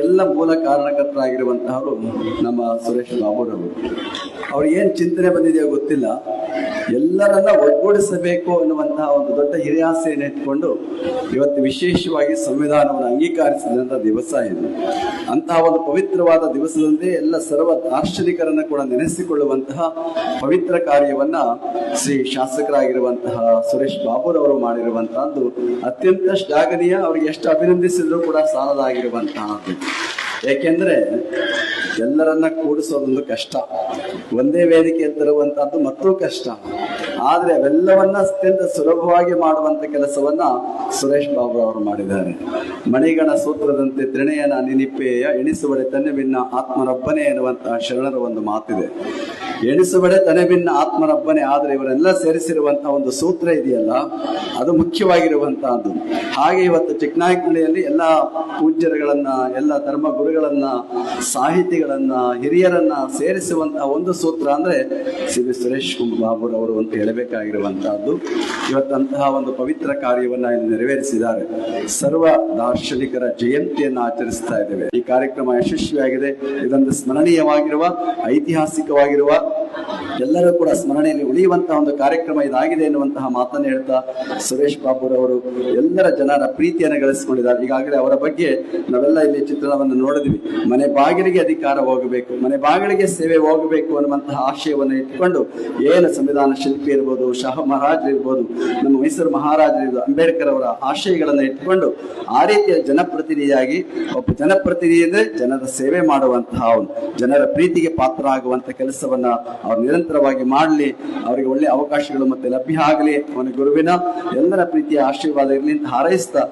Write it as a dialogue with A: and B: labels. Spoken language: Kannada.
A: ಎಲ್ಲ ಮೂಲ ಕಾರಣಕರ್ತರಾಗಿರುವಂತಹವರು ನಮ್ಮ ಸುರೇಶ್ ಬಾಬುರವರು. ಅವ್ರು ಏನ್ ಚಿಂತನೆ ಬಂದಿದೆಯೋ ಗೊತ್ತಿಲ್ಲ. ಎಲ್ಲರನ್ನ ಒಗ್ಗೂಡಿಸಬೇಕು ಅನ್ನುವಂತಹ ಒಂದು ದೊಡ್ಡ ಹಿರಿಯಾಸೆಯನ್ನು ಇಟ್ಕೊಂಡು ಇವತ್ತು ವಿಶೇಷವಾಗಿ ಸಂವಿಧಾನವನ್ನು ಅಂಗೀಕರಿಸಿದಂತಹ ದಿವಸ ಇದು. ಅಂತಹ ಒಂದು ಪವಿತ್ರವಾದ ದಿವಸದಂದೇ ಎಲ್ಲ ಸರ್ವ ದಾರ್ಶನಿಕರನ್ನ ಕೂಡ ನೆನೆಸಿಕೊಳ್ಳುವಂತಹ ಪವಿತ್ರ ಕಾರ್ಯವನ್ನ ಶ್ರೀ ಶಾಸಕರಾಗಿರುವಂತಹ ಸುರೇಶ್ ಬಾಬುರವರು ಮಾಡಿರುವಂತಹದ್ದು ಅತ್ಯಂತ ಶ್ಲಾಘನೀಯ. ಅವರಿಗೆ ಎಷ್ಟು ಅಭಿನಂದಿಸಿದ್ರು ಕೂಡ ಸಾಲದಾಗಿರುವಂತಹದ್ದು. ಏಕೆಂದ್ರೆ ಎಲ್ಲರನ್ನ ಕೂಡಿಸೋದೊಂದು ಕಷ್ಟ. ಒಂದೇ ವೇದಿಕೆಯಲ್ಲಿ ತರುವಂತಹದ್ದು ಮತ್ತೂ ಕಷ್ಟ. ಆದ್ರೆ ಅವೆಲ್ಲವನ್ನ ಅತ್ಯಂತ ಸುಲಭವಾಗಿ ಮಾಡುವಂತ ಕೆಲಸವನ್ನ ಸುರೇಶ್ ಬಾಬು ಅವರು ಮಾಡಿದ್ದಾರೆ. ಮಣಿಗಣ ಸೂತ್ರದಂತೆ ತ್ರಿಣಯನ ನಿನಿಪ್ಪೆಯ ಎಣಿಸುವಡೆ ತನ್ನೆ ಭಿನ್ನ ಆತ್ಮರೊಬ್ಬನೇ ಎನ್ನುವಂತಹ ಶರಣರ ಒಂದು ಮಾತಿದೆ. ಎಣಿಸುವಡೆ ತನೆ ಭಿನ್ನ ಆತ್ಮರೊಬ್ಬನೇ ಆದ್ರೆ ಇವರೆಲ್ಲ ಸೇರಿಸಿರುವಂತಹ ಒಂದು ಸೂತ್ರ ಇದೆಯಲ್ಲ, ಅದು ಮುಖ್ಯವಾಗಿರುವಂತಹದ್ದು. ಹಾಗೆ ಇವತ್ತು ಚಿಕ್ಕನಾಯಕನಹಳ್ಳಿಯಲ್ಲಿ ಎಲ್ಲ ಪೂಜ್ಯರುಗಳನ್ನ, ಎಲ್ಲ ಧರ್ಮ ಗುರುಗಳನ್ನ, ಸಾಹಿತಿಗಳನ್ನ, ಹಿರಿಯರನ್ನ ಸೇರಿಸುವಂತಹ ಒಂದು ಸೂತ್ರ ಅಂದ್ರೆ ಸಿ ವಿ ಸುರೇಶ್ ಬಾಬುರವರು ಅಂತ ಹೇಳಬೇಕಾಗಿರುವಂತಹದ್ದು ಇವತ್ತಂತಹ ಒಂದು ಪವಿತ್ರ ಕಾರ್ಯವನ್ನ ನೆರವೇರಿಸಿದ್ದಾರೆ. ಸರ್ವ ದಾರ್ಶನಿಕರ ಜಯಂತಿಯನ್ನು ಆಚರಿಸ್ತಾ ಇದ್ದೇವೆ. ಈ ಕಾರ್ಯಕ್ರಮ ಯಶಸ್ವಿಯಾಗಿದೆ. ಇದೊಂದು ಸ್ಮರಣೀಯವಾಗಿರುವ, ಐತಿಹಾಸಿಕವಾಗಿರುವ ಎಲ್ಲರೂ ಕೂಡ ಸ್ಮರಣೆಯಲ್ಲಿ ಉಳಿಯುವಂತಹ ಒಂದು ಕಾರ್ಯಕ್ರಮ ಇದಾಗಿದೆ ಎನ್ನುವಂತಹ ಮಾತನ್ನು ಹೇಳ್ತಾ ಸುರೇಶ್ ಬಾಬುರವರು ಎಲ್ಲರ ಜನರ ಪ್ರೀತಿಯನ್ನು ಗಳಿಸಿಕೊಂಡಿದ್ದಾರೆ. ಈಗಾಗಲೇ ಅವರ ಬಗ್ಗೆ ನಾವೆಲ್ಲ ಇಲ್ಲಿ ಚಿತ್ರಣವನ್ನು ನೋಡಿದ್ವಿ. ಮನೆ ಬಾಗಿಲಿಗೆ ಅಧಿಕಾರ ಹೋಗಬೇಕು, ಮನೆ ಬಾಗಿಲಿಗೆ ಸೇವೆ ಹೋಗಬೇಕು ಅನ್ನುವಂತಹ ಆಶಯವನ್ನು ಇಟ್ಟುಕೊಂಡು ಏನು ಸಂವಿಧಾನ ಶಿಲ್ಪಿ ಇರ್ಬೋದು, ಶಾಹ ಮಹಾರಾಜ್ ಇರ್ಬೋದು, ನಮ್ಮ ಮೈಸೂರು ಮಹಾರಾಜರು ಅಂಬೇಡ್ಕರ್ ಅವರ ಆಶಯಗಳನ್ನು ಇಟ್ಟುಕೊಂಡು ಆ ರೀತಿಯ ಜನಪ್ರತಿನಿಧಿಯಾಗಿ, ಒಬ್ಬ ಜನಪ್ರತಿನಿಧಿ ಅಂದ್ರೆ ಜನರ ಸೇವೆ ಮಾಡುವಂತಹ ಜನರ ಪ್ರೀತಿಗೆ ಪಾತ್ರ ಆಗುವಂತ ಕೆಲಸವನ್ನ ಅವ್ರು ನಿರಂತರವಾಗಿ ಮಾಡಲಿ, ಅವರಿಗೆ ಒಳ್ಳೆ ಅವಕಾಶಗಳು ಮತ್ತೆ ಲಭ್ಯ ಆಗಲಿ, ಅವನ ಗುರುವಿನ ಎಲ್ಲರ ಪ್ರೀತಿಯ ಆಶೀರ್ವಾದ ಇರಲಿ ಅಂತ ಹಾರೈಸ್ತಾ